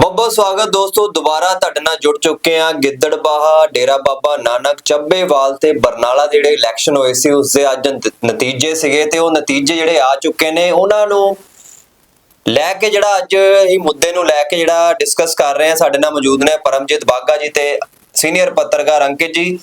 ਬਹੁਤ ਬਹੁਤ ਸਵਾਗਤ ਦੋਸਤੋ, ਦੁਬਾਰਾ ਤੁਹਾਡੇ ਨਾਲ ਜੁੜ ਚੁੱਕੇ ਆ ਗਿੱਦੜਬਾਹਾ, ਡੇਰਾ ਬਾਬਾ ਨਾਨਕ, ਚੱਬੇਵਾਲ ਤੇ ਬਰਨਾਲਾ ਜਿਹੜੇ ਇਲੈਕਸ਼ਨ ਹੋਏ ਸੀ, ਉਸ ਦੇ ਅੱਜ ਨਤੀਜੇ ਸੀਗੇ ਤੇ ਉਹ ਨਤੀਜੇ ਜਿਹੜੇ ਆ ਚੁੱਕੇ ਨੇ, ਉਹਨਾਂ ਨੂੰ ਲੈ ਕੇ ਜਿਹੜਾ ਅੱਜ ਇਹ ਮੁੱਦੇ ਨੂੰ ਲੈ ਕੇ ਜਿਹੜਾ ਡਿਸਕਸ ਕਰ ਰਹੇ ਆ ਸਾਡੇ ਨਾਲ ਮੌਜੂਦ ਨੇ ਪਰਮਜੀਤ ਬਾਗਾ ਜੀ ਤੇ ਸੀਨੀਅਰ ਪੱਤਰਕਾਰ ਅੰਕਿਤ ਜੀ।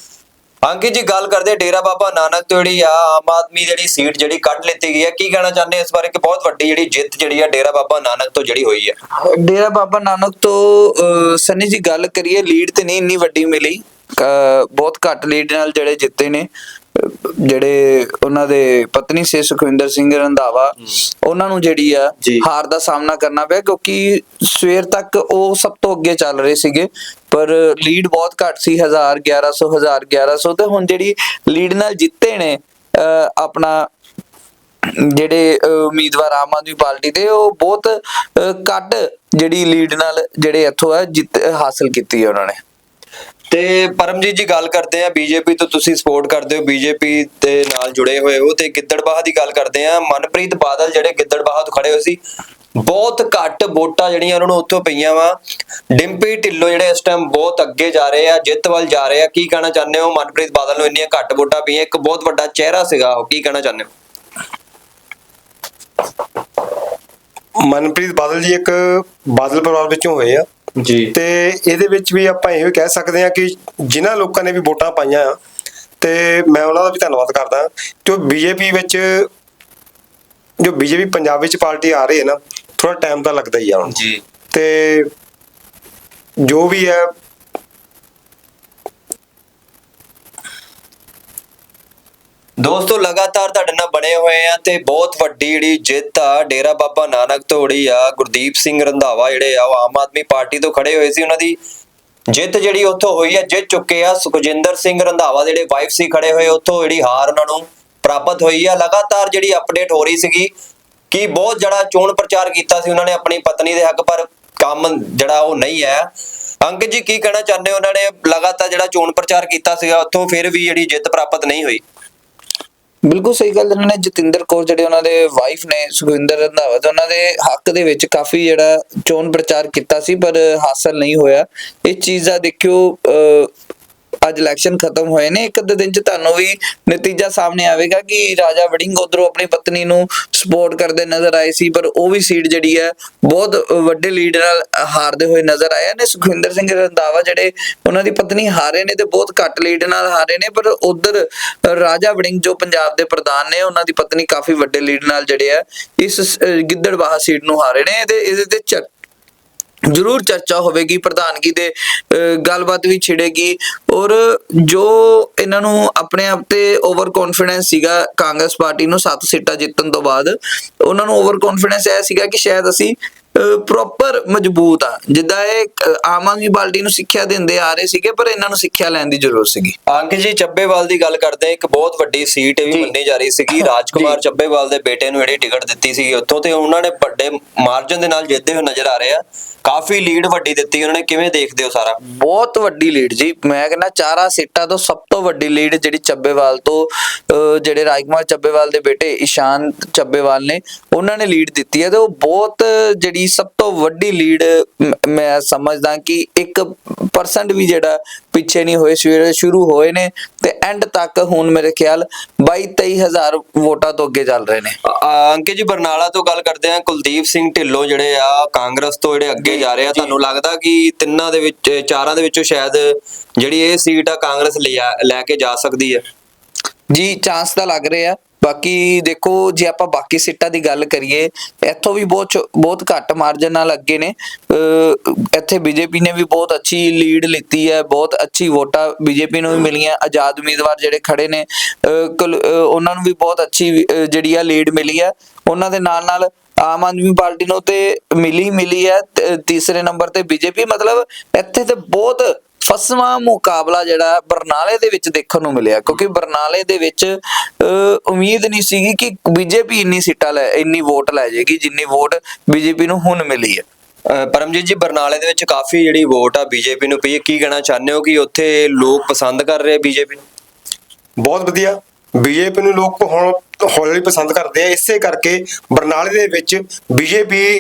ਅੰਕਿਤ ਜੀ ਗੱਲ ਕਰਦੇ ਡੇਰਾ ਬਾਬਾ ਨਾਨਕ ਤੋਂ ਜਿਹੜੀ ਆ ਆਮ ਆਦਮੀ ਜਿਹੜੀ ਸੀਟ ਜਿਹੜੀ ਕੱਢ ਲਿੱਤੀ ਗਈ ਹੈ ਕੀ ਕਹਿਣਾ ਚਾਹੁੰਦੇ ਇਸ ਬਾਰੇ? ਕਿ ਬਹੁਤ ਵੱਡੀ ਜਿਹੜੀ ਜਿੱਤ ਜਿਹੜੀ ਆ ਡੇਰਾ ਬਾਬਾ ਨਾਨਕ ਤੋਂ ਜਿਹੜੀ ਹੋਈ ਹੈ। ਡੇਰਾ ਬਾਬਾ ਨਾਨਕ ਤੋਂ ਅਹ, ਸਨੀ ਜੀ ਗੱਲ ਕਰੀਏ ਲੀਡ ਤੇ ਨਹੀਂ ਇੰਨੀ ਵੱਡੀ ਮਿਲੀ। ਅਹ, ਬਹੁਤ ਘੱਟ ਲੀਡ ਨਾਲ ਜਿਹੜੇ ਜਿੱਤੇ ਨੇ। ਜਿਹੜੇ ਉਹਨਾਂ ਦੇ ਪਤਨੀ ਸੇ ਸੁਖਵਿੰਦਰ ਸਿੰਘ ਰੰਧਾਵਾ ਉਹਨਾਂ ਨੂੰ ਜਿਹੜੀ ਆ। ਹਾਰ ਦਾ ਸਾਹਮਣਾ ਕਰਨਾ ਪਿਆ ਕਿਉਂਕਿ ਸਵੇਰ ਤੱਕ ਉਹ ਸਭ ਤੋਂ ਅੱਗੇ ਚੱਲ ਰਹੇ ਸੀਗੇ। ਪਰ ਲੀਡ ਬਹੁਤ ਘੱਟ ਸੀ 1000 1100 1000 1100 ਤੇ ਹੁਣ ਜਿਹੜੀ ਲੀਡ ਨਾਲ ਜਿੱਤੇ ਨੇ ਆਪਣਾ ਜਿਹੜੇ ਉਮੀਦਵਾਰ ਆਮ ਆਦਮੀ ਪਾਰਟੀ ਦੇ ਉਹ ਬਹੁਤ ਘੱਟ ਜਿਹੜੀ ਲੀਡ ਨਾਲ ਜਿਹੜੇ ਇੱਥੋਂ ਹੈ ਜਿੱਤ ਹਾਸਲ ਕੀਤੀ ਹੈ ਉਹਨਾਂ ਨੇ। ਤੇ ਪਰਮਜੀਤ ਜੀ ਗੱਲ ਕਰਦੇ ਆ, ਬੀਜੇਪੀ ਤੋਂ ਤੁਸੀਂ ਸਪੋਰਟ ਕਰਦੇ ਹੋ, ਬੀਜੇਪੀ ਦੇ ਨਾਲ ਜੁੜੇ ਹੋਏ ਹੋ ਤੇ ਗਿੱਦੜਬਾਹਾ ਦੀ ਗੱਲ ਕਰਦੇ ਆ, ਮਨਪ੍ਰੀਤ ਬਾਦਲ ਜਿਹੜੇ ਗਿੱਦੜਬਾਹਾ ਤੋਂ ਖੜੇ ਹੋਏ ਸੀ, ਬਹੁਤ ਘੱਟ ਵੋਟਾਂ ਜਿਹੜੀਆਂ ਉਹਨਾਂ ਨੂੰ ਉੱਥੋਂ ਪਈਆਂ ਵਾ। ਡਿੰਪੀ ਢਿੱਲੋਂ ਜਿਹੜੇ ਇਸ ਟਾਈਮ ਬਹੁਤ ਅੱਗੇ ਜਾ ਰਹੇ ਆ ਜਿੱਤ ਵੱਲ ਜਾ ਰਹੇ ਆ, ਕੀ ਕਹਿਣਾ ਚਾਹੁੰਦੇ ਹੋ? ਮਨਪ੍ਰੀਤ ਬਾਦਲ ਨੂੰ ਇੰਨੀਆਂ ਘੱਟ ਵੋਟਾਂ ਪਈਆਂ, ਇੱਕ ਬਹੁਤ ਵੱਡਾ ਚਿਹਰਾ ਸੀਗਾ ਉਹ, ਕੀ ਕਹਿਣਾ ਚਾਹੁੰਦੇ ਹੋ? ਮਨਪ੍ਰੀਤ ਬਾਦਲ ਜੀ ਇੱਕ ਬਾਦਲ ਪਰਿਵਾਰ ਵਿੱਚੋਂ ਹੋਏ ਆ। ਜੀ। ਤੇ ਇਹਦੇ ਵਿੱਚ ਵੀ ਆਪਾਂ ਇਹੋ ਕਹਿ ਸਕਦੇ ਆ ਕਿ ਜਿਨ੍ਹਾਂ ਲੋਕਾਂ ਨੇ ਵੀ ਵੋਟਾਂ ਪਾਈਆਂ ਤੇ ਮੈਂ ਉਹਨਾਂ ਦਾ ਵੀ ਧੰਨਵਾਦ ਕਰਦਾ ਜੋ ਬੀਜੇਪੀ ਵਿੱਚ ਜੋ ਬੀਜੇਪੀ ਪੰਜਾਬ ਵਿੱਚ ਪਾਰਟੀ ਆ ਰਹੀ ਹੈ ਨਾ ਥੋੜਾ ਟਾਈਮ ਤਾਂ ਲੱਗਦਾ ਹੀ ਆ ਹੁਣ। ਜੀ। ਤੇ ਜੋ ਵੀ ਹੈ ਦੋਸਤੋ, ਲਗਾਤਾਰ ਤੁਹਾਡੇ ਨਾਲ ਬਣੇ ਹੋਏ ਆ ਤੇ ਬਹੁਤ ਵੱਡੀ ਜਿਹੜੀ ਜਿੱਤ ਆ, ਡੇਰਾ ਬਾਬਾ ਨਾਨਕ ਤੋੜੀ ਆ, ਗੁਰਦੀਪ ਸਿੰਘ ਰੰਧਾਵਾ ਜਿਹੜੇ ਆ, ਉਹ ਆਮ ਆਦਮੀ ਪਾਰਟੀ ਤੋਂ ਖੜੇ ਹੋਏ ਸੀ। ਉਹਨਾਂ ਦੀ ਜਿੱਤ ਜਿਹੜੀ ਉੱਥੋਂ ਹੋਈ ਆ, ਜਿੱਤ ਚੁੱਕੇ ਆ। ਸੁਖਜਿੰਦਰ ਸਿੰਘ ਰੰਧਾਵਾ ਜਿਹੜੇ ਵਾਈਫ ਸੀ ਖੜੇ ਹੋਏ, ਉੱਥੋਂ ਜਿਹੜੀ ਹਾਰ ਉਹਨਾਂ ਨੂੰ ਪ੍ਰਾਪਤ ਹੋਈ ਆ। ਲਗਾਤਾਰ ਜਿਹੜੀ ਅਪਡੇਟ ਹੋ ਰਹੀ ਸੀਗੀ ਕਿ ਬਹੁਤ ਜਿਹੜਾ ਚੋਣ ਪ੍ਰਚਾਰ ਕੀਤਾ ਸੀ। ਉਹਨਾਂ ਨੇ ਆਪਣੀ ਪਤਨੀ ਦੇ ਹੱਕ ਪਰ ਕੰਮ ਜਿਹੜਾ ਉਹ ਨਹੀਂ ਹੈ। ਅੰਕਿਤ ਜੀ, ਕੀ ਕਹਿਣਾ ਚਾਹੁੰਦੇ ਉਹਨਾਂ ਨੇ ਲਗਾਤਾਰ ਜਿਹੜਾ ਚੋਣ ਪ੍ਰਚਾਰ ਕੀਤਾ ਸੀਗਾ, ਉੱਥੋਂ ਫਿਰ ਵੀ ਜਿਹੜੀ ਜਿੱਤ ਪ੍ਰਾਪਤ ਨਹੀਂ ਹੋਈ। ਬਿਲਕੁਲ ਸਹੀ ਗੱਲ ਇਹਨਾਂ ਨੇ ਜਤਿੰਦਰ ਕੌਰ ਜਿਹੜੇ ਉਹਨਾਂ ਦੇ ਵਾਈਫ ਨੇ ਸੁਖਵਿੰਦਰ ਰੰਧਾਵਾ ਤੇ ਉਹਨਾਂ ਦੇ ਹੱਕ ਦੇ ਵਿੱਚ ਕਾਫੀ ਜਿਹੜਾ ਚੋਣ ਪ੍ਰਚਾਰ ਕੀਤਾ ਸੀ ਪਰ ਹਾਸਲ ਨਹੀਂ ਹੋਇਆ। ਇਹ ਚੀਜ਼ ਦਾ ਦੇਖਿਓ ਅਹ, ਅੱਜ ਇਲੈਕਸ਼ਨ ਖਤਮ ਹੋਏ ਨੇ ਇੱਕ ਅੱਧੇ ਦਿਨ ਚ ਤੁਹਾਨੂੰ ਵੀ ਨਤੀਜਾ ਸਾਹਮਣੇ ਆਵੇਗਾ ਕਿ ਰਾਜਾ ਵੜਿੰਗ ਉਧਰੋਂ ਆਪਣੀ ਪਤਨੀ ਨੂੰ ਸਪੋਰਟ ਕਰਦੇ ਨਜ਼ਰ ਆਏ ਸੀ ਪਰ ਉਹ ਵੀ ਸੀਟ ਜਿਹੜੀ ਹੈ ਬਹੁਤ ਵੱਡੇ ਲੀਡ ਨਾਲ ਹਾਰਦੇ ਹੋਏ ਨਜ਼ਰ ਆਏ ਨੇ। ਸੁਖਵਿੰਦਰ ਸਿੰਘ ਰੰਧਾਵਾ ਜਿਹੜੇ ਉਹਨਾਂ ਦੀ ਪਤਨੀ ਹਾਰੇ ਨੇ ਤੇ ਬਹੁਤ ਘੱਟ ਲੀਡ ਨਾਲ ਹਾਰੇ ਨੇ ਪਰ ਉਧਰ ਰਾਜਾ ਵੜਿੰਗ ਜੋ ਪੰਜਾਬ ਦੇ ਪ੍ਰਧਾਨ ਨੇ ਉਹਨਾਂ ਦੀ ਪਤਨੀ ਕਾਫੀ ਵੱਡੇ ਲੀਡ ਨਾਲ ਜਿਹੜੇ ਆ ਇਸ ਅਹ, ਗਿੱਦੜਬਾਹਾ ਸੀਟ ਨੂੰ ਹਾਰੇ ਨੇ ਤੇ ਇਹਦੇ ਤੇ ਚ- ਜ਼ਰੂਰ ਚਰਚਾ ਹੋਵੇਗੀ ਪ੍ਰਧਾਨਗੀ ਦੇ ਅਹ, ਗੱਲਬਾਤ ਵੀ ਛਿੜੇਗੀ। ਔਰ ਜੋ ਇਹਨਾਂ ਨੂੰ ਆਪਣੇ ਆਪ ਤੇ ਓਵਰ ਕੌਨਫੀਡੈਂਸ ਸੀਗਾ ਕਾਂਗਰਸ ਪਾਰਟੀ ਨੂੰ 7 ਸੀਟਾਂ ਜਿੱਤਣ ਤੋਂ ਬਾਅਦ ਉਹਨਾਂ ਨੂੰ ਓਵਰ ਕੌਨਫੀਡੈਂਸ ਇਹ ਸੀਗਾ ਕਿ ਸ਼ਾਇਦ ਅਸੀਂ ਪ੍ਰੋਪਰ ਮਜ਼ਬੂਤ ਆ। ਜਿੱਦਾਂ ਇਹ ਆਮ ਆਦਮੀ ਪਾਰਟੀ ਨੂੰ ਸਿੱਖਿਆ ਦਿੰਦੇ ਆ ਰਹੇ ਸੀਗੇ ਪਰ ਇਹਨਾਂ ਨੂੰ ਸਿੱਖਿਆ ਲੈਣ ਦੀ ਜ਼ਰੂਰਤ ਸੀਗੀ। ਅੰਕਿਤ ਜੀ ਚੱਬੇਵਾਲ ਦੀ ਗੱਲ ਕਰਦੇ ਆ ਇੱਕ ਬਹੁਤ ਵੱਡੀ ਸੀਟ ਇਹ ਵੀ ਮੰਨੀ ਜਾ ਰਹੀ ਸੀਗੀ। ਰਾਜਕੁਮਾਰ ਚੱਬੇਵਾਲ ਦੇ ਬੇਟੇ ਨੂੰ ਜਿਹੜੀ ਟਿਕਟ ਦਿੱਤੀ ਸੀਗੀ ਉੱਥੋਂ ਤੇ ਉਹਨਾਂ ਨੇ ਵੱਡੇ ਮਾਰਜਨ ਦੇ ਨਾਲ ਜਿੱਤਦੇ ਹੋਏ ਨਜ਼ਰ ਆ ਰਹੇ ਆ। ਕਾਫੀ ਲੀਡ ਵੱਡੀ ਦਿੱਤੀ ਉਹਨਾਂ ਨੇ। ਕਿਵੇਂ ਦੇਖਦੇ ਹੋ ਸਾਰਾ? ਬਹੁਤ ਵੱਡੀ ਲੀਡ ਜੀ। ਮੈਂ ਕਹਿੰਦਾ ਚਾਰਾਂ ਸੀਟਾਂ ਤੋਂ ਸਭ ਤੋਂ ਵੱਡੀ ਲੀਡ ਜਿਹੜੀ ਚੱਬੇਵਾਲ ਤੋਂ ਅਹ, ਜਿਹੜੇ ਰਾਜਕੁਮਾਰ ਚੱਬੇਵਾਲ ਦੇ ਬੇਟੇ ਇਸ਼ਾਨ ਚੱਬੇਵਾਲ ਨੇ ਉਹਨਾਂ ਨੇ ਲੀਡ ਦਿੱਤੀ ਹੈ ਤੇ ਉਹ ਬਹੁਤ ਜਿਹੜੀ ਸਭ ਤੋਂ ਵੱਡੀ ਲੀਡ ਮੈਂ ਸਮਝਦਾ ਕਿ 1% ਵੀ ਜਿਹੜਾ ਪਿੱਛੇ ਨਹੀਂ ਹੋਏ ਸਵੇਰੇ ਸ਼ੁਰੂ ਹੋਏ ਨੇ ਤੇ ਐਂਡ ਤੱਕ ਹੁਣ ਮੇਰੇ ਖਿਆਲ 22 23000 ਵੋਟਾਂ ਤੋਂ ਅੱਗੇ ਚੱਲ ਰਹੇ ਨੇ। ਅ- ਅ- ਅੰਕਿਤ ਜੀ ਬਰਨਾਲਾ ਤੋਂ ਗੱਲ ਕਰਦੇ ਆ ਕੁਲਦੀਪ ਸਿੰਘ ਢਿੱਲੋਂ ਜਿਹੜੇ ਆ ਕਾਂਗਰਸ ਤੋਂ ਜਿਹੜੇ ਅੱਗੇ ਜਾ ਰਹੇ ਆ ਤੁਹਾਨੂੰ ਲੱਗਦਾ ਕਿ ਤਿੰਨਾਂ ਦੇ ਵਿੱਚ ਚਾਰਾਂ ਦੇ ਵਿੱਚੋਂ ਸ਼ਾਇਦ ਜਿਹੜੀ ਇਹ ਸੀਟ ਆ ਕਾਂਗਰਸ ਲੈ ਕੇ ਜਾ ਸਕਦੀ ਹੈ? ਜੀ ਚਾਂਸ ਤਾਂ ਲੱਗ ਰਹੇ ਆ। ਬਾਕੀ ਦੇਖੋ, ਜੇ ਆਪਾਂ ਬਾਕੀ ਸੀਟਾਂ ਦੀ ਗੱਲ ਕਰੀਏ, ਇੱਥੋਂ ਵੀ ਬਹੁਤ ਬਹੁਤ ਘੱਟ ਮਾਰਜਨ ਨਾਲ ਅੱਗੇ ਨੇ। ਇੱਥੇ ਬੀਜੇਪੀ ਨੇ ਵੀ ਬਹੁਤ ਅੱਛੀ ਲੀਡ ਲਿੱਤੀ ਹੈ, ਬਹੁਤ ਅੱਛੀ ਵੋਟਾਂ ਬੀਜੇਪੀ ਨੂੰ ਵੀ ਮਿਲੀਆਂ। ਆਜ਼ਾਦ ਉਮੀਦਵਾਰ ਜਿਹੜੇ ਖੜੇ ਨੇ, ਅਹ ਕੁਲ- ਉਹਨਾਂ ਨੂੰ ਵੀ ਬਹੁਤ ਅੱਛੀ ਜਿਹੜੀ ਆ ਲੀਡ ਮਿਲੀ ਹੈ। ਉਹਨਾਂ ਦੇ ਨਾਲ ਨਾਲ ਆਮ ਆਦਮੀ ਪਾਰਟੀ ਨੂੰ ਤੇ ਮਿਲੀ ਮਿਲੀ ਹੈ ਤੀਸਰੇ ਨੰਬਰ ਤੇ ਬੀਜੇਪੀ ਮਤਲਬ ਇੱਥੇ ਤੇ ਬਹੁਤ ਫਸਵਾਂ ਮੁਕਾਬਲਾ ਜਿਹੜਾ ਬਰਨਾਲੇ ਦੇ ਵਿੱਚ ਦੇਖਣ ਨੂੰ ਮਿਲਿਆ ਕਿਉਂਕਿ ਬਰਨਾਲੇ ਦੇ ਵਿੱਚ ਉਮੀਦ ਨਹੀਂ ਸੀਗੀ ਕਿ ਬੀਜੇਪੀ ਇੰਨੀ ਸੀਟਾਂ ਲੈ ਇੰਨੀ ਵੋਟ ਲੈ ਜਾਏਗੀ ਜਿੰਨੀ ਵੋਟ ਬੀਜੇਪੀ ਨੂੰ ਹੁਣ ਮਿਲੀ ਹੈ। ਪਰਮਜੀਤ ਜੀ ਬਰਨਾਲੇ ਦੇ ਵਿੱਚ ਕਾਫੀ ਜਿਹੜੀ ਵੋਟ ਆ ਬੀਜੇਪੀ ਨੂੰ ਪਈ ਹੈ। ਕੀ ਕਹਿਣਾ ਚਾਹੁੰਦੇ ਹੋ ਕਿ ਉੱਥੇ ਲੋਕ ਪਸੰਦ ਕਰ ਰਹੇ ਬੀਜੇਪੀ ਨੂੰ? ਬਹੁਤ ਵਧੀਆ। ਬੀਜੇਪੀ ਨੂੰ ਲੋਕ ਹੁਣ ਹੌਲੀ ਪਸੰਦ ਕਰਦੇ ਆ। ਇਸੇ ਕਰਕੇ ਬਰਨਾਲੇ ਦੇ ਵਿੱਚ ਬੀਜੇਪੀ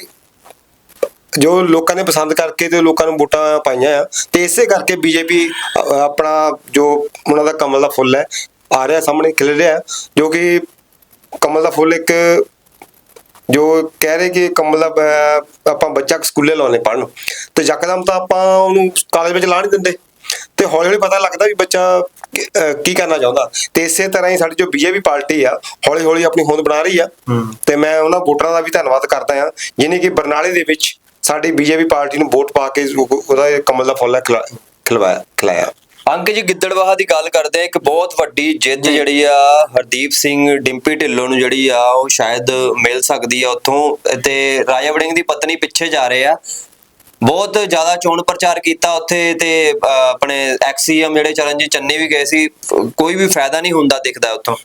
ਜੋ ਲੋਕਾਂ ਨੇ ਪਸੰਦ ਕਰਕੇ ਤੇ ਲੋਕਾਂ ਨੂੰ ਵੋਟਾਂ ਪਾਈਆਂ ਆ ਤੇ ਇਸੇ ਕਰਕੇ ਬੀਜੇਪੀ ਆਪਣਾ ਜੋ ਉਹਨਾਂ ਦਾ ਕਮਲ ਦਾ ਫੁੱਲ ਹੈ ਆ ਰਿਹਾ ਸਾਹਮਣੇ ਖਿਲ ਰਿਹਾ ਜੋ ਕਿ ਕਮਲ ਦਾ ਫੁੱਲ ਇੱਕ ਜੋ ਕਹਿ ਰਹੇ ਕਿ ਕਮਲ ਦਾ ਆਪਾਂ ਬੱਚਾ ਸਕੂਲੇ ਲਾਉਣੇ ਪੜਨ ਤੇ ਯਕਦਮ ਤਾਂ ਆਪਾਂ ਉਹਨੂੰ ਕਾਲਜ ਵਿੱਚ ਲਾ ਨਹੀਂ ਦਿੰਦੇ। ਤੇ ਹੌਲੀ ਹੌਲੀ ਪਤਾ ਲੱਗਦਾ ਵੀ ਬੱਚਾ ਕੀ ਕਰਨਾ ਚਾਹੁੰਦਾ। ਤੇ ਇਸੇ ਤਰ੍ਹਾਂ ਹੀ ਸਾਡੀ ਜੋ ਬੀਜੇਪੀ ਪਾਰਟੀ ਆ ਹੌਲੀ ਹੌਲੀ ਆਪਣੀ ਹੋਂਦ ਬਣਾ ਰਹੀ ਆ। ਤੇ ਮੈਂ ਉਹਨਾਂ ਵੋਟਰਾਂ ਦਾ ਵੀ ਧੰਨਵਾਦ ਕਰਦਾ ਆ। ਜਿਨੇ ਕਿ ਬਰਨਾਲੇ ਦੇ ਵਿੱਚ ਸਾਡੀ ਬੀਜੇਪੀ ਪਾਰਟੀ ਨੂੰ ਵੋਟ ਪਾ ਕੇ ਉਹ- ਉਹਦਾ ਕਮਲ ਦਾ ਫੁੱਲ ਖਿਲਵਾਇਆ ਖਿਲਾਇਆ। ਅੰਕ ਜੀ ਗਿੱਦੜਵਾਹਾ ਦੀ ਗੱਲ ਕਰਦੇ ਆ ਇੱਕ ਬਹੁਤ ਵੱਡੀ ਜਿੱਤ ਜਿਹੜੀ ਆ ਹਰਦੀਪ ਸਿੰਘ ਡਿੰਪੀ ਢਿੱਲੋਂ ਨੂੰ ਜਿਹੜੀ ਆ ਉਹ ਸ਼ਾਇਦ ਮਿਲ ਸਕਦੀ ਆ ਉੱਥੋਂ। ਤੇ ਰਾਜਾ ਵੜਿੰਗ ਦੀ ਪਤਨੀ ਪਿੱਛੇ ਜਾ ਰਹੇ ਆ। ਬਹੁਤ ਜ਼ਿਆਦਾ ਚੋਣ ਪ੍ਰਚਾਰ ਕੀਤਾ ਉੱਥੇ ਤੇ ਆਪਣੇ ਐਕਸੀਐਮ ਜਿਹੜੇ ਚਰਨਜੀਤ ਚੰਨੀ ਵੀ ਗਏ ਸੀ ਕੋਈ ਵੀ ਫਾਇਦਾ ਨਹੀਂ ਹੁੰਦਾ ਦਿਖਦਾ ਉੱਥੋਂ।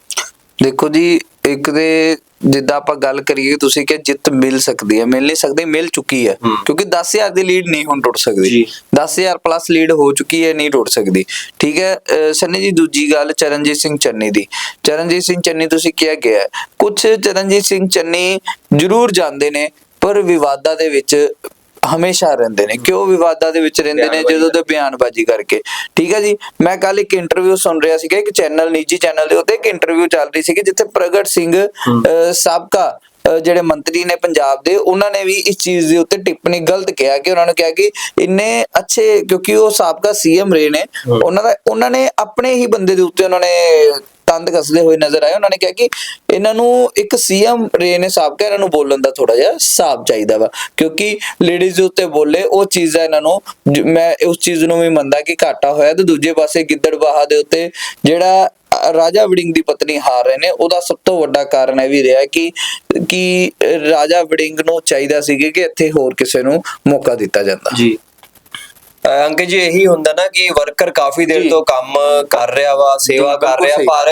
ਦੇਖੋ ਜੀ ਇੱਕ ਦੇ ਜਿੱਦਾਂ ਆਪਾਂ ਗੱਲ ਕਰੀਏ ਤੁਸੀਂ ਕਿ ਜਿੱਤ ਮਿਲ ਸਕਦੀ ਹੈ ਮਿਲ ਨਹੀਂ ਸਕਦੀ ਮਿਲ ਚੁੱਕੀ ਹੈ। ਕਿਉਂਕਿ 10000 ਦੀ ਲੀਡ ਨਹੀਂ ਹੁਣ ਟੁੱਟ ਸਕਦੀ ਜੀ। 10000 ਪਲੱਸ ਲੀਡ ਹੋ ਚੁੱਕੀ ਹੈ ਨਹੀਂ ਟੁੱਟ ਸਕਦੀ ਠੀਕ ਹੈ ਸੰਨੀ ਜੀ ਦੂਜੀ ਗੱਲ ਚਰਨਜੀਤ ਸਿੰਘ ਚੰਨੀ ਦੀ ਚਰਨਜੀਤ ਸਿੰਘ ਚੰਨੀ ਤੁਸੀਂ ਕਿਹਾ ਗਿਆ। ਕੁਝ ਚਰਨਜੀਤ ਸਿੰਘ ਚੰਨੀ ਜ਼ਰੂਰ ਜਾਂਦੇ ਨੇ ਪਰ ਵਿਵਾਦਾਂ ਦੇ ਵਿੱਚ ਹਮੇਸ਼ਾ ਰਹਿੰਦੇ ਨੇ ਕਿਉਂ ਵਿਵਾਦਾਂ ਦੇ ਵਿੱਚ ਰਹਿੰਦੇ ਨੇ ਜਦੋਂ ਤੇ ਬਿਆਨਬਾਜ਼ੀ ਕਰਕੇ। ਠੀਕ ਹੈ ਜੀ? ਮੈਂ ਕੱਲ ਇੱਕ ਇੰਟਰਵਿਊ ਸੁਣ ਰਿਹਾ ਸੀਗਾ ਇੱਕ ਚੈਨਲ ਨਿੱਜੀ ਚੈਨਲ ਦੇ ਉੱਤੇ ਇੱਕ ਇੰਟਰਵਿਊ ਚੱਲ ਰਹੀ ਸੀ ਜਿੱਥੇ ਪ੍ਰਗਟ ਸਿੰਘ ਸਾਬਕਾ ਜਿਹੜੇ ਮੰਤਰੀ ਨੇ ਪੰਜਾਬ ਦੇ ਉਹਨਾਂ ਨੇ ਵੀ ਇਸ ਚੀਜ਼ ਦੇ ਉੱਤੇ ਟਿੱਪਣੀ ਗਲਤ ਕਿਹਾ ਕਿ ਉਹਨਾਂ ਨੇ ਕਿਹਾ ਕਿ ਇੰਨੇ ਅੱਛੇ ਕਿਉਂਕਿ ਉਹ ਸਾਬਕਾ ਸੀਐਮ ਰਹੇ ਨੇ ਉਹਨਾਂ ਦਾ ਉਹਨਾਂ ਨੇ ਆਪਣੇ ਹੀ ਬੰਦੇ ਦੇ ਉੱਤੇ ਉਹਨਾਂ ਨੇ ਤੰਦ ਕੱਸਦੇ ਹੋਏ ਨਜ਼ਰ ਆਏ, ਉਹਨਾਂ ਨੇ ਕਿਹਾ ਕਿ ਇਹਨਾਂ ਨੂੰ ਇੱਕ ਸੀਐਮ ਰੇ ਨੇ ਸਾਬਕਾ, ਇਹਨਾਂ ਨੂੰ ਬੋਲਣ ਦਾ ਥੋੜਾ ਜਿਹਾ ਹਿਸਾਬ ਚਾਹੀਦਾ ਵਾ, ਕਿਉਂਕਿ ਲੇਡੀਜ਼ ਉੱਤੇ ਬੋਲੇ, ਉਹ ਚੀਜ਼ ਹੈ ਇਹਨਾਂ ਨੂੰ ਮੈਂ ਉਸ ਚੀਜ਼ ਨੂੰ ਵੀ ਮੰਨਦਾ ਕਿ ਘਾਟਾ ਹੋਇਆ, ਤੇ ਦੂਜੇ ਪਾਸੇ ਗਿੱਦੜਬਾਹਾ ਦੇ ਉੱਤੇ ਜਿਹੜਾ ਰਾਜਾ ਵੜਿੰਗ ਦੀ ਪਤਨੀ ਹਾਰ ਰਹੇ ਨੇ, ਉਹਦਾ ਸਭ ਤੋਂ ਵੱਡਾ ਕਾਰਨ ਇਹ ਵੀ ਰਿਹਾ ਕਿ ਕਿ ਰਾਜਾ ਵੜਿੰਗ ਨੂੰ ਚਾਹੀਦਾ ਸੀ ਕਿ ਇੱਥੇ ਹੋਰ ਕਿਸੇ ਨੂੰ ਮੌਕਾ ਦਿੱਤਾ ਜਾਂਦਾ। ਜੀ। ਅੰਕਲ ਜੀ ਇਹੀ ਹੁੰਦਾ ਨਾ ਕਿ ਵਰਕਰ ਕਾਫੀ ਦੇਰ। ਤੋਂ ਕੰਮ ਕਰ ਰਿਹਾ ਵਾ ਸੇਵਾ ਕਰ ਰਿਹਾ। ਪਰ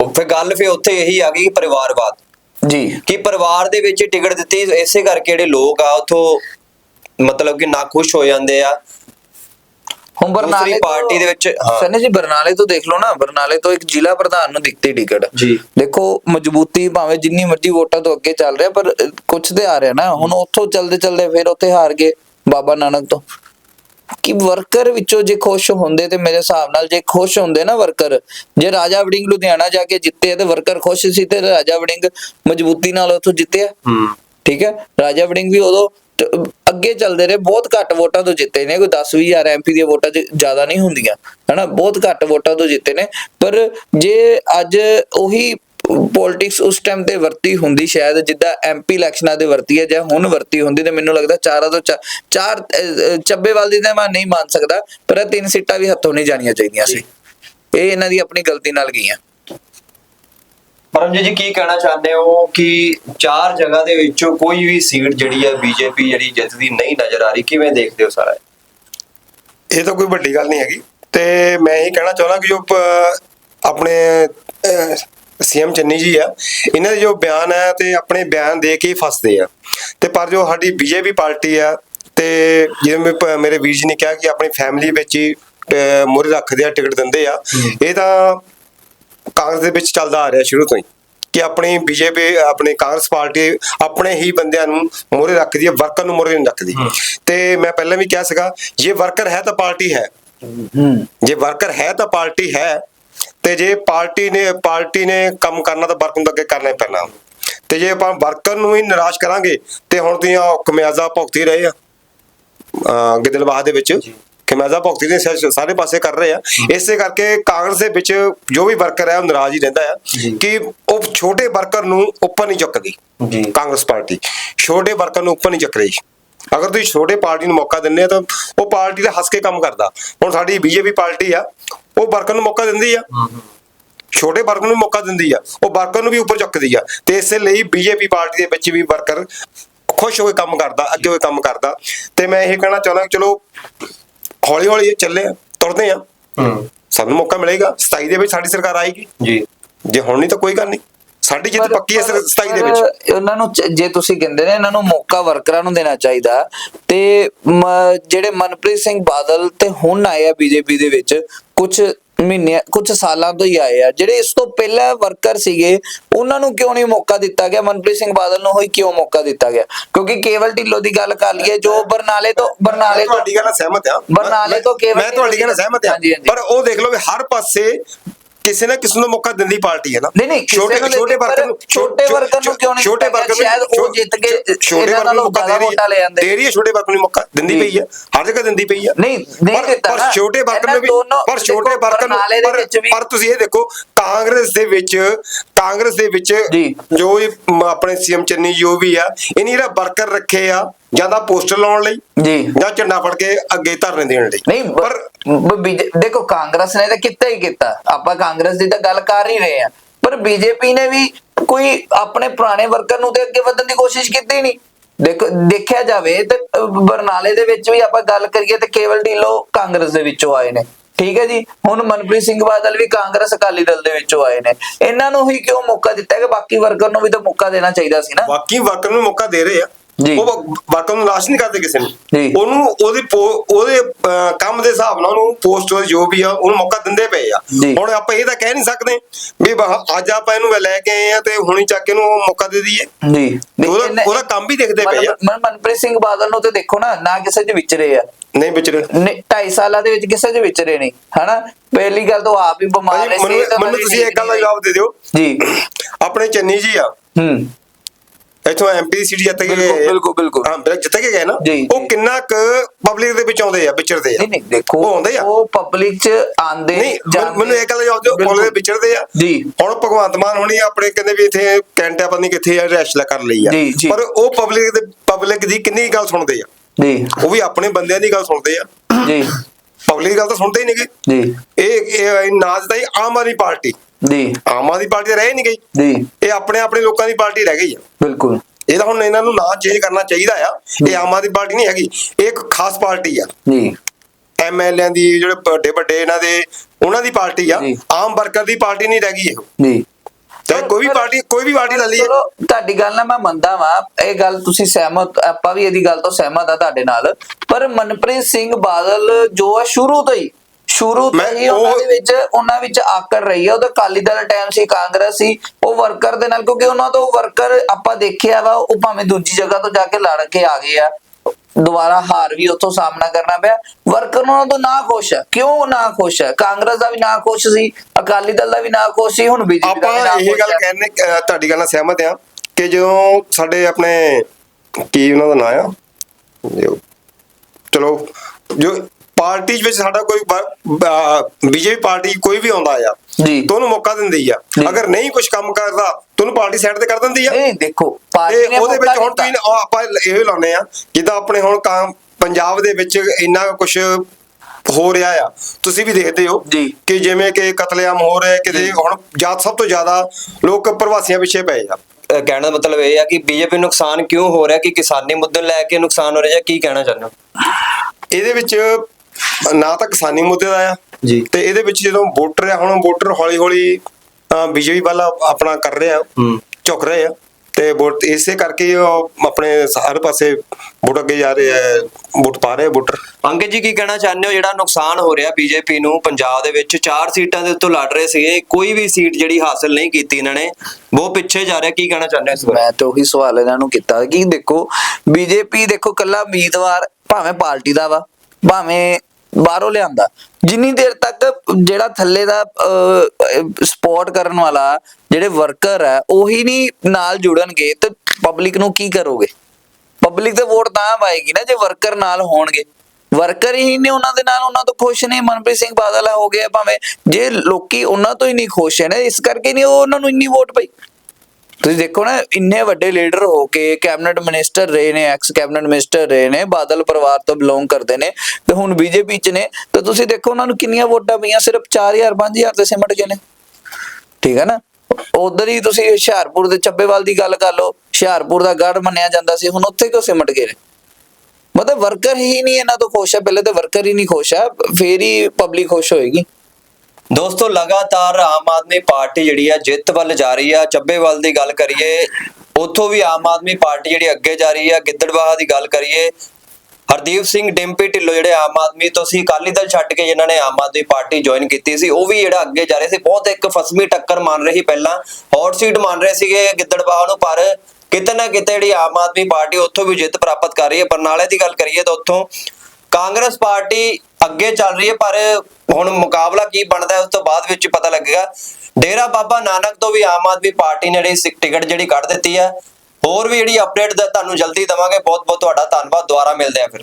ਫਿਰ ਗੱਲ ਫਿਰ ਉੱਥੇ ਇਹੀ ਆ ਗਈ ਕਿ ਪਰਿਵਾਰਵਾਦ ਜੀ ਕਿ ਪਰਿਵਾਰ ਦੇ ਵਿੱਚ ਟਿਕਟ ਦਿੱਤੀ ਇਸੇ ਕਰਕੇ ਜਿਹੜੇ ਲੋਕ ਆ ਉਥੋਂ ਮਤਲਬ ਕਿ ਨਾਖੁਸ਼ ਹੋ ਜਾਂਦੇ ਆ ਹੁਣ ਬਰਨਾਲੇ ਪਾਰਟੀ ਦੇ ਵਿੱਚ। ਸਨੇ ਜੀ ਬਰਨਾਲੇ ਤੋਂ ਦੇਖ ਲਓ ਨਾ ਬਰਨਾਲੇ ਤੋਂ ਇੱਕ ਜ਼ਿਲ੍ਹਾ ਪ੍ਰਧਾਨ ਨੂੰ ਦਿੱਤੀ ਟਿਕਟ ਜੀ। ਦੇਖੋ ਮਜ਼ਬੂਤੀ ਭਾਵੇਂ ਜਿੰਨੀ ਮਰਜ਼ੀ ਵੋਟਾਂ ਤੋਂ ਅੱਗੇ ਚੱਲ ਰਿਹਾ ਪਰ ਕੁਛ ਤੇ ਆ ਰਿਹਾ ਨਾ ਹੁਣ ਉੱਥੋਂ ਚੱਲਦੇ ਚੱਲਦੇ ਫਿਰ ਉੱਥੇ ਹਾਰ ਗਏ ਬਾਬਾ ਨਾਨਕ ਤੋਂ ਕਿ ਵਰਕਰ ਵਿੱਚੋਂ ਜੇ ਖੁਸ਼ ਹੁੰਦੇ ਤੇ ਮੇਰੇ ਹਿਸਾਬ ਨਾਲ ਜੇ ਖੁਸ਼ ਹੁੰਦੇ ਨਾ ਵਰਕਰ ਜੇ ਰਾਜਾ ਵੜਿੰਗ ਲੁਧਿਆਣਾ ਜਾ ਕੇ ਜਿੱਤੇ ਤੇ ਵਰਕਰ ਖੁਸ਼ ਸੀ ਤੇ ਰਾਜਾ ਵੜਿੰਗ ਮਜ਼ਬੂਤੀ ਨਾਲ ਉੱਥੋਂ ਜਿੱਤਿਆ? ਹੂੰ। ਠੀਕ ਹੈ? ਰਾਜਾ ਵੜਿੰਗ ਵੀ ਉਦੋਂ ਅੱਗੇ ਚੱਲਦੇ ਰਹੇ ਬਹੁਤ ਘੱਟ ਵੋਟਾਂ ਤੋਂ ਜਿੱਤੇ ਨੇ ਕੋਈ 10 ਹਜ਼ਾਰ ਐਮਪੀ ਦੀਆਂ ਵੋਟਾਂ ਜ਼ਿਆਦਾ ਨਹੀਂ ਹੁੰਦੀਆਂ ਹਨਾ? ਬਹੁਤ ਘੱਟ ਵੋਟਾਂ ਤੋਂ ਜਿੱਤੇ ਨੇ। ਪਰ ਜੇ ਅੱਜ ਉਹੀ ਪੋਲਿਟਿਕਸ ਉਸ ਟਾਈਮ ਤੇ ਵਰਤੀ ਹੁੰਦੀ ਸ਼ਾਇਦ ਜਿੱਦਾਂ ਐਮਪੀ ਇਲੈਕਸ਼ਨਾਂ ਦੇ ਵਰਤੀ ਹੈ ਜਾਂ ਹੁਣ ਵਰਤੀ ਹੁੰਦੀ ਤੇ ਮੈਨੂੰ ਲੱਗਦਾ ਚਾਰਾਂ ਤੋਂ ਚਾਰ ਚੱਬੇਵਾਲ ਦੀ ਤਾਂ ਮੈਂ ਨਹੀਂ ਮੰਨ ਸਕਦਾ ਪਰ ਇਹ ਤਿੰਨ ਸੀਟਾਂ ਵੀ ਹੱਥੋਂ ਨਹੀਂ ਜਾਣੀਆਂ ਚਾਹੀਦੀਆਂ ਸੀ। ਇਹ ਇਹਨਾਂ ਦੀ ਆਪਣੀ ਗਲਤੀ ਨਾਲ ਗਈਆਂ। ਪਰਮਜੀਤ ਜੀ ਕੀ ਕਹਿਣਾ ਚਾਹੁੰਦੇ ਹੋ ਕਿ ਚਾਰ ਜਗ੍ਹਾ ਦੇ ਵਿੱਚੋਂ ਕੋਈ ਵੀ ਸੀਟ ਜਿਹੜੀ ਹੈ ਬੀਜੇਪੀ ਜਿਹੜੀ ਜਿੱਤਦੀ ਨਹੀਂ ਨਜ਼ਰ ਆ ਰਹੀ? ਕਿਵੇਂ ਦੇਖਦੇ ਹੋ ਸਾਰਾ ਇਹ? ਤਾਂ ਕੋਈ ਵੱਡੀ ਗੱਲ ਨਹੀਂ ਹੈਗੀ। ਤੇ ਮੈਂ ਇਹ ਕਹਿਣਾ ਚਾਹੁੰਦਾ ਕਿ ਜੋ ਆਪਣੇ ਸੀਐਮ ਚੰਨੀ ਜੀ ਆ ਇਹਨਾਂ ਦੇ ਜੋ ਬਿਆਨ ਹੈ ਤੇ ਆਪਣੇ ਬਿਆਨ ਦੇ ਕੇ ਹੀ ਫਸਦੇ ਆ। ਤੇ ਪਰ ਜੋ ਸਾਡੀ ਬੀਜੇਪੀ ਪਾਰਟੀ ਆ ਤੇ ਜਿਵੇਂ ਮੇਰੇ ਵੀਰ ਜੀ ਨੇ ਕਿਹਾ ਕਿ ਆਪਣੀ ਫੈਮਿਲੀ ਵਿੱਚ ਹੀ ਮੁਰੇ ਰੱਖਦੇ ਆ ਟਿਕਟ ਦਿੰਦੇ ਆ ਇਹ ਤਾਂ ਕਾਂਗਰਸ ਦੇ ਵਿੱਚ ਚੱਲਦਾ ਆ ਰਿਹਾ ਸ਼ੁਰੂ ਤੋਂ ਹੀ ਕਿ ਆਪਣੀ ਬੀਜੇਪੀ ਆਪਣੀ ਕਾਂਗਰਸ ਪਾਰਟੀ ਆਪਣੇ ਹੀ ਬੰਦਿਆਂ ਨੂੰ ਮੋਰੇ ਰੱਖਦੀ ਹੈ ਵਰਕਰ ਨੂੰ ਮੋਰੇ ਨਹੀਂ ਰੱਖਦੀ। ਤੇ ਮੈਂ ਪਹਿਲਾਂ ਵੀ ਕਿਹਾ ਸੀਗਾ ਜੇ ਵਰਕਰ ਹੈ ਤਾਂ ਪਾਰਟੀ ਹੂੰ। ਜੇ ਵਰਕਰ ਹੈ ਤਾਂ ਪਾਰਟੀ ਹੈ ਤੇ ਜੇ ਪਾਰਟੀ ਨੇ ਪਾਰਟੀ ਨੇ ਕੰਮ ਕਰਨਾ ਤਾਂ ਵਰਕਰ ਨੂੰ ਅੱਗੇ ਕਰਨਾ ਪੈਣਾ। ਤੇ ਜੇ ਆਪਾਂ ਵਰਕਰ ਨੂੰ ਹੀ ਨਿਰਾਸ਼ ਕਰਾਂਗੇ ਤੇ ਹੁਣ ਤੁਸੀਂ ਆਹ ਕਮਿਆਜ਼ਾ ਭੁਗਤੀ ਰਹੇ ਆ। ਅਹ ਗਿੱਦੜਬਾਹਾ ਦੇ ਵਿੱਚ। ਕਮਿਆਜ਼ਾ ਭੁਗਤੀ ਦੇ ਸਾਰੇ ਪਾਸੇ ਕਰ ਰਹੇ ਆ। ਇਸੇ ਕਰਕੇ ਕਾਂਗਰਸ ਦੇ ਵਿੱਚ ਜੋ ਵੀ ਵਰਕਰ ਹੈ ਉਹ ਨਾਰਾਜ਼ ਹੀ ਰਹਿੰਦਾ ਆ। ਕਿ ਉਹ ਛੋਟੇ ਵਰਕਰ ਨੂੰ ਉੱਪਰ ਨਹੀਂ ਚੁੱਕਦੀ ਕਾਂਗਰਸ ਪਾਰਟੀ। ਛੋਟੇ ਵਰਕਰ ਨੂੰ ਉੱਪਰ ਨਹੀਂ ਚੱਕ ਰਹੀ। ਅਗਰ ਤੁਸੀਂ ਛੋਟੇ ਪਾਰਟੀ ਨੂੰ ਮੌਕਾ ਦਿੰਦੇ ਆ ਤਾਂ ਉਹ ਪਾਰਟੀ ਦਾ ਹੱਸ ਕੇ ਕੰਮ ਕਰਦਾ। ਹੁਣ ਸਾਡੀ ਬੀਜੇਪੀ ਪਾਰਟੀ ਆ ਉਹ ਵਰਕਰ ਨੂੰ ਮੌਕਾ ਦਿੰਦੀ ਆ। ਛੋਟੇ ਵਰਕਰ ਨੂੰ ਮੌਕਾ ਦਿੰਦੀ ਆ। ਉਹ ਵਰਕਰ ਨੂੰ ਵੀ ਉੱਪਰ ਚੱਕਦੀ ਆ ਤੇ ਇਸੇ ਲਈ ਬੀਜੇਪੀ ਪਾਰਟੀ ਦੇ ਵਿੱਚ ਵੀ ਵਰਕਰ ਖੁਸ਼ ਹੋ ਕੇ ਕੰਮ ਕਰਦਾ ਅੱਗੇ ਹੋ ਕੇ ਕੰਮ ਕਰਦਾ। ਤੇ ਮੈਂ ਇਹ ਕਹਿਣਾ ਚਾਹੁੰਦਾ ਕਿ ਚਲੋ ਹੌਲੀ ਹੌਲੀ ਇਹ ਚੱਲੇ ਆ ਤੁਰਦੇ ਆ। ਹੂੰ। ਸਾਨੂੰ ਮੌਕਾ ਮਿਲੇਗਾ 27 ਦੇ ਵਿੱਚ ਸਾਡੀ ਸਰਕਾਰ ਆਏਗੀ। ਜੀ। ਜੇ ਹੁਣ ਨਹੀਂ ਤਾਂ ਕੋਈ ਗੱਲ ਨਹੀਂ। ਸਾਡੀ ਜਿੱਤ ਪੱਕੀ ਹੈ ਪਰ- 27 ਦੇ ਵਿੱਚ। ਉਹਨਾਂ ਨੂੰ ਜੇ ਤੁਸੀਂ ਕਹਿੰਦੇ ਨੇ ਇਹਨਾਂ ਨੂੰ ਮੌਕਾ ਵਰਕਰਾਂ ਨੂੰ ਦੇਣਾ ਚਾਹੀਦਾ ਤੇ ਜਿਹੜੇ ਮਨਪ੍ਰੀਤ ਸਿੰਘ ਬਾਦਲ ਤੇ ਹੁਣ ਆਏ ਆ ਬੀਜੇਪੀ ਦੇ ਵਿੱਚ ਕੁਝ ਮਹੀਨੇ ਕੁਝ ਸਾਲਾਂ ਤੋਂ ਹੀ ਆਏ ਆ। ਜਿਹੜੇ ਇਸ ਤੋਂ ਪਹਿਲਾਂ ਵਰਕਰ ਸੀਗੇ ਉਹਨਾਂ ਨੂੰ ਕਿਉਂ ਨਹੀਂ ਮੌਕਾ ਦਿੱਤਾ ਗਿਆ? ਮਨਪ੍ਰੀਤ ਸਿੰਘ ਬਾਦਲ ਨੂੰ ਹੋਈ ਕਿਉਂ ਮੌਕਾ ਦਿੱਤਾ ਗਿਆ? ਕਿਉਂਕਿ ਕੇਵਲ ਢਿੱਲੋਂ ਦੀ ਗੱਲ ਕਰ ਲਈਏ ਜੋ ਬਰਨਾਲੇ ਤੋਂ ਬਰਨਾਲੇ ਤੋਂ ਤੁਹਾਡੀ ਗੱਲ ਨਾਲ ਸਹਿਮਤ ਆ ਬਰਨਾਲੇ ਤੋਂ ਕੇਵਲ ਮੈਂ ਤੁਹਾਡੀ ਗੱਲ ਨਾਲ ਸਹਿਮਤ ਆ। ਪਰ ਉਹ ਦੇਖ ਲਓ ਵੀ ਹਰ ਪਾਸੇ ਕਿਸੇ ਨਾ ਕਿਸੇ ਨੂੰ ਮੌਕਾ ਦਿੰਦੀ ਪਾਰਟੀ ਹੈ ਨਾ ਨਹੀਂ, ਨਹੀਂ, ਛੋਟੇ ਪਰ ਵਰਕਰ ਨੂੰ ਛੋਟੇ ਵਰਕਰ ਨੂੰ ਕਿਉਂ ਨਹੀਂ ਛੋਟੇ ਵਰਕਰ? ਸ਼ਾਇਦ ਉਹ ਜਿੱਤ ਕੇ ਛੋਟੇ ਵਰਕਰ ਨੂੰ ਮੌਕਾ ਦੇ ਰਹੀ ਹੈ। ਦੇ ਰਹੀ ਹੈ ਛੋਟੇ ਵਰਕਰ ਨੂੰ ਮੌਕਾ ਦਿੰਦੀ। ਪਈ ਹੈ ਹਰ ਜਗ੍ਹਾ ਦਿੰਦੀ ਪਈ ਹੈ ਨਹੀਂ ਨਹੀਂ ਪਰ- ਦਿੱਤਾ ਪਰ ਨਾ। ਛੋਟੇ ਵਰਕਰ ਨੂੰ ਵੀ ਪਰ ਛੋਟੇ ਵਰਕਰ ਨੂੰ ਪਰ ਤੁਸੀਂ ਇਹ ਦੇਖੋ ਕਾਂਗਰਸ ਦੇ ਵਿੱਚ ਕਾਂਗਰਸ ਦੇ ਵਿੱਚ ਜੀ। ਆਪਣੇ ਸੀਐਮ ਚੰਨੀ ਜੋ ਵੀ ਆ ਇਹਨੇ ਜਿਹੜਾ ਵਰਕਰ ਰੱਖੇ ਆ ਜਾਂ ਤਾਂ ਪੋਸਟਰ ਲਾਉਣ ਲਈ ਜੀ। ਜਾਂ ਝੰਡਾ ਫੜ ਕੇ ਅੱਗੇ ਧਰਨੇ ਦੇਣ ਲਈ। ਨਹੀਂ ਪਰ ਦੇਖੋ ਕਾਂਗਰਸ ਨੇ ਤਾਂ ਕੀਤਾ ਹੀ ਕੀਤਾ। ਆਪਾਂ ਕਾਂਗਰਸ ਦੀ ਤਾਂ ਗੱਲ ਕਰ ਹੀ ਰਹੇ ਆ। ਪਰ ਬੀਜੇਪੀ ਨੇ ਵੀ ਕੋਈ ਆਪਣੇ ਪੁਰਾਣੇ ਵਰਕਰ ਨੂੰ ਤੇ ਅੱਗੇ ਵਧਣ ਦੀ ਕੋਸ਼ਿਸ਼ ਕੀਤੀ ਨਹੀਂ। ਦੇਖੋ ਦੇਖਿਆ ਜਾਵੇ ਤੇ ਬਰਨਾਲੇ ਦੇ ਵਿੱਚ ਵੀ ਆਪਾਂ ਗੱਲ ਕਰੀਏ ਤੇ ਕੇਵਲ ਢਿੱਲੋਂ ਕਾਂਗਰਸ ਦੇ ਵਿੱਚੋਂ ਆਏ ਨੇ। ਠੀਕ ਹੈ ਜੀ? ਹੁਣ ਮਨਪ੍ਰੀਤ ਸਿੰਘ ਬਾਦਲ ਵੀ ਕਾਂਗਰਸ ਅਕਾਲੀ ਦਲ ਦੇ ਵਿੱਚੋਂ ਆਏ ਨੇ। ਇਹਨਾਂ ਨੂੰ ਹੀ ਕਿਉਂ ਮੌਕਾ ਦਿੱਤਾ ਕਿ ਬਾਕੀ ਵਰਕਰ ਨੂੰ ਵੀ ਤਾਂ ਮੌਕਾ ਦੇਣਾ ਚਾਹੀਦਾ ਸੀ ਨਾ? ਬਾਕੀ ਵਰਕਰ ਨੂੰ ਮੌਕਾ ਦੇ ਰਹੇ ਆ। ਜੀ। ਉਹ ਵਰਕਰ ਨੂੰ ਲਾਸ਼ ਨਹੀਂ ਕਰਦੇ ਕਿਸੇ ਨੂੰ। ਉਹਨੂੰ ਉਹਦੀ ਉਹਦੇ ਕੰਮ ਦੇ ਹਿਸਾਬ ਨਾਲ ਉਹਨੂੰ ਪੋਸਟ ਜੋ ਵੀ ਆ ਉਹਨੂੰ ਮੌਕਾ ਦਿੰਦੇ ਪਏ ਆ। ਹੁਣ ਆਪਾਂ ਇਹ ਤਾਂ ਕਹਿ ਨਹੀਂ ਸਕਦੇ ਵੀ ਅੱਜ ਆਪਾਂ ਇਹਨੂੰ ਲੈ ਕੇ ਆਏ ਆ ਤੇ ਹੁਣੀ ਚੱਕ ਕੇ ਇਹਨੂੰ ਮੌਕਾ ਦੇ ਦਈਏ। ਜੀ। ਉਹਦਾ ਕੰਮ ਵੀ ਦੇਖਦੇ ਪਏ ਆ। ਮਨ- ਮਨਪ੍ਰੀਤ ਸਿੰਘ ਬਾਦਲ ਨੂੰ ਤੇ ਦੇਖੋ ਨਾ ਨਾ ਕਿਸੇ 'ਚ ਵਿਚਰੇ ਆ। ਨਹੀਂ ਵਿਚਰੇ। ਨੇ 2.5 ਸਾਲਾਂ ਦੇ ਵਿੱਚ ਕਿਸੇ 'ਚ ਵਿਚਰੇ ਨਹੀਂ ਹਨਾ? ਪਹਿਲੀ ਗੱਲ ਤਾਂ ਉਹ ਆਪ ਹੀ ਬਿਮਾਰ ਰਹੇ ਮੈਨੂੰ ਦੀ ਤੁਸੀਂ ਇੱਕ ਗੱਲ ਦਾ ਨਹੀਂ ਜਵਾਬ ਦੇ ਦਿਓ। ਜੀ। ਆਪਣੇ ਚੰਨੀ ਜੀ ਆ। ਹੂੰ। ਇੱਥੋਂ ਐਮਪੀ ਦੀ ਸੀਟ ਜਿੱਤ ਕੇ ਬਿਲਕੁਲ, ਬਿਲਕੁਲ, ਬਿਲਕੁਲ। ਹਾਂ ਬਿਲਕੁਲ ਜਿੱਤ ਕੇ ਗਏ ਨਾ। ਉਹ। ਕਿੰਨਾ ਕੁ ਪਬਲਿਕ ਦੇ ਵਿੱਚ ਆਉਂਦੇ ਆ ਵਿਚਰਦੇ ਆ। ਨਹੀਂ ਨਹੀਂ ਦੇਖੋ ਉਹ ਆਉਂਦੇ ਆ। ਉਹ ਪਬਲਿਕ 'ਚ ਆਂਦੇ ਨਹੀਂ ਮੈਨੂੰ- ਇਹ ਗੱਲ ਜਵਾਬ ਦਿਓ ਬਿਲਕੁਲ। ਕੋਲੇ ਵਿਚਰਦੇ ਆ। ਜੀ। ਹੁਣ ਭਗਵੰਤ ਮਾਨ ਹੋਣੀ ਆਪਣੇ ਕਹਿੰਦੇ ਵੀ ਇੱਥੇ ਕੈਂਟਾ ਪਤਾ ਨਹੀਂ ਕਿੱਥੇ ਆ ਰੈਸ਼ਲਾ ਕਰ ਲਈ ਆ। ਪਰ ਉਹ ਪਬਲਿਕ ਦੇ ਪਬਲਿਕ ਦੀ ਕਿੰਨੀ ਗੱਲ ਸੁਣਦੇ ਆ। ਜੀ। ਉਹ ਵੀ ਆਪਣੇ ਬੰਦਿਆਂ ਦੀ ਗੱਲ ਸੁਣਦੇ ਆ। ਜੀ। ਪਬਲਿਕ ਦੀ ਗੱਲ ਤਾਂ ਸੁਣਦੇ ਹੀ ਨਹੀਂਗੇ ਜੀ। ਇਹ ਇਹ ਦਾ ਹੀ ਆਮ ਆਦਮੀ ਪਾਰਟੀ। ਜੀ। ਆਮ ਆਦਮੀ ਪਾਰਟੀ ਰਹਿ ਨਹੀਂ ਗਈ। ਜੀ। ਇਹ ਆਪਣੇ ਆਪਣੇ ਲੋਕਾਂ ਦੀ ਪਾਰਟੀ ਰਹਿ ਗਈ ਆ। ਬਿਲਕੁਲ। ਇਹ ਤਾਂ ਹੁਣ ਇਹਨਾਂ ਨੂੰ ਨਾਂ ਚੇਂਜ ਕਰਨਾ ਚਾਹੀਦਾ ਆ। ਇਹ ਆਮ ਆਦਮੀ ਪਾਰਟੀ ਨਹੀਂ ਹੈਗੀ। ਇਹ ਇੱਕ ਖਾਸ ਪਾਰਟੀ ਆ। ਜੀ। ਐਮਐਲਏ ਦੀ ਜਿਹੜੇ ਵੱਡੇ ਵੱਡੇ ਇਹਨਾਂ ਦੇ ਉਹਨਾਂ ਦੀ ਪਾਰਟੀ ਆ। ਆਮ ਵਰਕਰ ਦੀ ਪਾਰਟੀ ਨਹੀਂ ਰਹਿ ਗਈ ਇਹ। ਜੀ। ਚਾਹੇ ਕੋਈ ਵੀ ਪਾਰਟੀ ਕੋਈ ਵੀ ਪਾਰਟੀ ਲੈ ਲਈਏ। ਚਲੋ ਤੁਹਾਡੀ ਗੱਲ ਨਾਲ ਮੈਂ ਮੰਨਦਾ ਵਾਂ। ਇਹ ਗੱਲ ਤੁਸੀਂ ਸਹਿਮਤ ਆਪਾਂ ਵੀ ਇਹਦੀ ਗੱਲ ਤੋਂ ਸਹਿਮਤ ਆ ਤੁਹਾਡੇ ਨਾਲ। ਪਰ ਮਨਪ੍ਰੀਤ ਸਿੰਘ ਬਾਦਲ ਜੋ ਹੈ ਸ਼ੁਰੂ ਤੋਂ ਹੀ ਸ਼ੁਰੂ ਤੋਂ ਹੀ ਉਹਨਾਂ ਉਹ- ਦੇ ਵਿੱਚ ਉਹਨਾਂ ਵਿੱਚ ਆਕੜ ਰਹੀ ਹੈ। ਉਹਦਾ ਅਕਾਲੀ ਦਲ ਟਾਈਮ ਸੀ ਕਾਂਗਰਸ ਸੀ। ਉਹ ਵਰਕਰ ਦੇ ਨਾਲ ਕਿਉਂਕਿ ਉਹਨਾਂ ਤੋਂ ਵਰਕਰ ਆਪਾਂ ਦੇਖਿਆ ਵਾ ਉਹ ਭਾਵੇਂ ਦੂਜੀ ਜਗ੍ਹਾ ਤੋਂ ਜਾ ਕੇ ਲੜ ਕੇ ਆ ਗਏ ਆ। ਦੁਬਾਰਾ ਹਾਰ ਵੀ ਉੱਥੋਂ ਸਾਹਮਣਾ ਕਰਨਾ ਪਿਆ। ਵਰਕਰ ਉਹਨਾਂ ਤੋਂ ਨਾ ਖੁਸ਼ ਹੈ ਕਿਉਂ ਨਾ ਖੁਸ਼ ਹੈ ਕਾਂਗਰਸ ਦਾ ਵੀ ਨਾ ਖੁਸ਼ ਸੀ ਅਕਾਲੀ ਦਲ ਦਾ ਵੀ ਨਾ ਖੁਸ਼ ਸੀ ਹੁਣ ਬੀਜੇਪੀ ਦਾ ਵੀ ਨਾ ਆਪਾਂ ਇਹ ਗੱਲ ਕਹਿੰਨੇ ਤੁਹਾਡੀ ਗੱਲ ਨਾਲ ਸਹਿਮਤ ਆ ਕਿ ਜਦੋਂ ਸਾਡੇ ਆਪਣੇ ਕੀ ਉਹਨਾਂ ਦਾ ਨਾਂ ਆ? ਚਲੋ ਜੋ ਪਾਰਟੀ ਵਿੱਚ ਸਾਡਾ ਕੋਈ ਬੀਜੇਪੀ ਪਾਰਟੀ ਕੋਈ ਵੀ ਆਉਂਦਾ ਆ ਜੀ ਤਾਂ ਉਹਨੂੰ ਮੌਕਾ ਦਿੰਦੀ ਆ। ਅਗਰ ਨਹੀਂ ਕੁਝ ਕੰਮ ਕਰਦਾ ਤਾਂ ਉਹਨੂੰ ਪਾਰਟੀ ਸਾਈਡ ਤੇ ਕਰ ਦਿੰਦੀ ਆ ਨਹੀਂ ਦੇਖੋ ਪਾਰਟੀ ਨੇ ਉਹਦੇ ਵਿੱਚ ਹੁਣ। ਤੁਸੀਂ ਆਪਾਂ ਇਹ ਲਾਉਨੇ ਆ ਜਿੱਦਾਂ ਆਪਣੇ ਹੁਣ ਕਾਂ- ਪੰਜਾਬ ਦੇ ਵਿੱਚ ਇੰਨਾ ਕੁਝ ਹੋ ਰਿਹਾ ਆ ਤੁਸੀਂ ਵੀ ਦੇਖਦੇ ਹੋ। ਕਿ ਜਿਵੇਂ ਕਿ ਕਤਲੇਆਮ ਹੋ ਰਿਹਾ ਕਿਤੇ ਹੁਣ ਜਾਤ ਸਭ ਤੋਂ ਜ਼ਿਆਦਾ ਲੋਕ ਪ੍ਰਵਾਸੀਆਂ ਪਿੱਛੇ ਪਏ ਆ ਕਹਿਣ ਦਾ ਮਤਲਬ ਇਹ ਆ ਕਿ ਬੀਜੇਪੀ ਨੁਕਸਾਨ ਕਿਉਂ ਹੋ ਰਿਹਾ ਕਿ ਕਿਸਾਨੀ ਮੁੱਦੇ ਲੈ ਕੇ ਨੁਕਸਾਨ ਹੋ ਰਿਹਾ ਜਾਂ ਕੀ ਕਹਿਣਾ ਚਾਹੁੰਦੇ ਹੋ ਇਹਦੇ ਵਿੱਚ ਨਾ ਤਾਂ ਕਿਸਾਨੀ ਮੁੱਦੇ ਦਾ ਆ। ਜੀ। ਤੇ ਇਹਦੇ ਵਿੱਚ ਜਦੋਂ ਵੋਟਰ ਆ ਹੁਣ ਵੋਟਰ ਹੌਲੀ ਹੌਲੀ ਬੀਜੇਪੀ ਵੱਲ ਆਪਣਾ ਕਰ ਰਹੇ। ਆ। ਝੁਕ ਰਹੇ ਆ। ਤੇ ਵੋਟ ਇਸੇ ਕਰਕੇ ਉਹ ਆਪਣੇ ਹਰ ਪਾਸੇ ਵੋਟ ਅੱਗੇ ਜਾ ਰਹੇ ਆ ਵੋਟ ਪਾ ਰਹੇ ਵੋਟਰ। ਅੰਕਿਤ ਜੀ ਕੀ ਕਹਿਣਾ ਚਾਹੁੰਦੇ ਹੋ? ਜਿਹੜਾ ਨੁਕਸਾਨ ਹੋ ਰਿਹਾ ਬੀਜੇਪੀ ਨੂੰ ਪੰਜਾਬ ਦੇ ਵਿੱਚ ਚਾਰ ਸੀਟਾਂ ਦੇ ਉੱਤੋਂ ਲੜ ਰਹੇ ਸੀਗੇ। ਕੋਈ ਵੀ ਸੀਟ ਜਿਹੜੀ ਹਾਸਲ ਨਹੀਂ ਕੀਤੀ ਇਹਨਾਂ ਨੇ। ਬਹੁਤ ਪਿੱਛੇ ਜਾ ਰਿਹਾ। ਕੀ ਕਹਿਣਾ ਚਾਹੁੰਦੇ ਹੋ ਮੈਂ ਤੇ ਉਹੀ ਸਵਾਲ ਇਹਨਾਂ ਨੂੰ ਕੀਤਾ। ਕਿ ਦੇਖੋ ਬੀਜੇਪੀ ਦੇਖੋ ਕੱਲਾ ਉਮੀਦਵਾਰ ਭਾਵੇਂ ਪਾਰਟੀ ਦਾ ਵਾ ਭਾਵੇਂ ਬਾਹਰੋਂ ਲਿਆਂਦਾ। ਜਿੰਨੀ ਦੇਰ ਤੱਕ ਜਿਹੜਾ ਥੱਲੇ ਦਾ ਸਪੋਰਟ ਕਰਨ ਵਾਲਾ, ਜਿਹੜੇ ਵਰਕਰ ਹੈ, ਉਹੀ ਨਹੀਂ ਨਾਲ ਜੁੜਨਗੇ ਤੇ ਪਬਲਿਕ ਨੂੰ ਕੀ ਕਰੋਗੇ? ਪਬਲਿਕ ਤੇ ਵੋਟ ਤਾਂ ਪਾਏਗੀ ਨਾ ਜੇ ਵਰਕਰ ਨਾਲ ਹੋਣਗੇ। ਵਰਕਰ ਹੀ ਨੇ ਉਹਨਾਂ ਦੇ ਨਾਲ, ਉਹਨਾਂ ਤੋਂ ਖੁਸ਼ ਨੇ ਮਨਪ੍ਰੀਤ ਸਿੰਘ ਬਾਦਲ ਹੋ ਗਿਆ ਭਾਵੇਂ। ਜੇ ਲੋਕੀ ਉਹਨਾਂ ਤੋਂ ਹੀ ਨਹੀਂ ਖੁਸ਼ ਹੈ ਨਾ, ਇਸ ਕਰਕੇ ਨਹੀਂ ਉਹ ਉਹਨਾਂ ਨੂੰ ਇੰਨੀ ਵੋਟ ਪਈ। ਤੁਸੀਂ ਦੇਖੋ ਨਾ, ਇੰਨੇ ਵੱਡੇ ਲੀਡਰ ਹੋ ਕੇ ਕੈਬਨਿਟ ਮਿਨਿਸਟਰ ਰਹੇ ਨੇ ਐਕਸ ਕੈਬਨਿਟ ਮਿਨਿਸਟਰ ਰਹੇ ਨੇ, ਬਾਦਲ ਪਰਿਵਾਰ ਤੋਂ ਬਿਲੋਂਗ ਕਰਦੇ ਨੇ ਤੇ ਹੁਣ ਬੀਜੇਪੀ ਚ ਨੇ, ਤੇ ਤੁਸੀਂ ਦੇਖੋ ਉਹਨਾਂ ਨੂੰ ਕਿੰਨੀਆਂ ਵੋਟਾਂ ਪਈਆਂ, ਸਿਰਫ 4000 5000 ਤੇ ਸਿਮਟ ਗਏ ਨੇ। ਠੀਕ ਹੈ ਨਾ? ਉਧਰ ਹੀ ਤੁਸੀਂ ਹੁਸ਼ਿਆਰਪੁਰ ਦੇ ਚੱਬੇਵਾਲ ਦੀ ਗੱਲ ਕਰ ਲਓ, ਹੁਸ਼ਿਆਰਪੁਰ ਦਾ ਗੜ ਮੰਨਿਆ ਜਾਂਦਾ ਸੀ, ਹੁਣ ਉੱਥੇ ਕਿਉਂ ਸਿਮਟ ਗਏ ਨੇ? ਮਤਲਬ ਵਰਕਰ ਹੀ ਨਹੀਂ ਇਹਨਾਂ ਤੋਂ ਖੁਸ਼ ਹੈ ਪਹਿਲੇ ਤਾਂ ਵਰਕਰ ਹੀ ਨਹੀਂ ਖੁਸ਼ ਹੈ ਫੇਰ ਹੀ ਪਬਲਿਕ ਖੁਸ਼ ਹੋਏਗੀ। ਦੋਸਤੋ, ਲਗਾਤਾਰ ਆਮ ਆਦਮੀ ਪਾਰਟੀ ਜਿਹੜੀ ਆ ਜਿੱਤ ਵੱਲ ਜਾ ਰਹੀ ਆ। ਚੱਬੇਵਾਲ ਦੀ ਗੱਲ ਕਰੀਏ, ਉੱਥੋਂ ਵੀ ਆਮ ਆਦਮੀ ਪਾਰਟੀ ਜਿਹੜੀ ਅੱਗੇ ਜਾ ਰਹੀ ਆ, ਗਿੱਦੜਬਾਹਾ ਦੀ ਗੱਲ ਕਰੀਏ, ਹਰਦੀਪ ਸਿੰਘ ਡਿੰਪੀ ਢਿੱਲੋਂ ਜਿਹੜੇ ਆਮ ਆਦਮੀ ਤੋਂ ਸੀ ਅਕਾਲੀ ਦਲ ਛੱਡ ਕੇ ਜਿਨ੍ਹਾਂ ਨੇ ਆਮ ਆਦਮੀ ਪਾਰਟੀ ਜੁਆਇਨ ਕੀਤੀ ਸੀ, ਉਹ ਵੀ ਜਿਹੜਾ ਅੱਗੇ ਜਾ ਰਹੇ ਸੀ। ਬਹੁਤ ਇੱਕ ਫਸਮੀ ਟੱਕਰ ਮੰਨ ਰਹੀ ਪਹਿਲਾਂ। ਹੌਟ ਸੀਟ ਮੰਨ ਰਹੇ ਸੀਗੇ ਗਿੱਦੜਬਾਹ ਨੂੰ, ਪਰ ਕਿਤੇ ਨਾ ਕਿਤੇ ਜਿਹੜੀ ਆਮ ਆਦਮੀ ਪਾਰਟੀ ਉੱਥੋਂ ਵੀ ਜਿੱਤ ਪ੍ਰਾਪਤ ਕਰ ਰਹੀ ਹੈ। ਬਰਨਾਲੇ ਦੀ ਗੱਲ ਕਰੀਏ ਤਾਂ ਉੱਥੋਂ ਕਾਂਗਰਸ ਪਾਰਟੀ ਅੱਗੇ ਚੱਲ ਰਹੀ ਹੈ, ਪਰ ਹੁਣ ਮੁਕਾਬਲਾ ਕੀ ਬਣਦਾ ਹੈ, ਉਸ ਤੋਂ ਬਾਅਦ ਵਿੱਚ ਪਤਾ ਲੱਗੇਗਾ। ਡੇਰਾ ਬਾਬਾ ਨਾਨਕ ਤੋਂ ਵੀ ਆਮ ਆਦਮੀ ਪਾਰਟੀ ਨੇ ਜਿਹੜੀ ਸਿੱਖ ਟਿਕਟ ਜਿਹੜੀ ਕੱਢ ਦਿੱਤੀ ਹੈ, ਹੋਰ ਵੀ ਜਿਹੜੀ ਅਪਡੇਟ ਤੁਹਾਨੂੰ ਜਲਦੀ ਦਵਾਂਗੇ। ਬਹੁਤ ਬਹੁਤ ਤੁਹਾਡਾ ਧੰਨਵਾਦ, ਦੁਬਾਰਾ ਮਿਲਦੇ ਆ ਫਿਰ।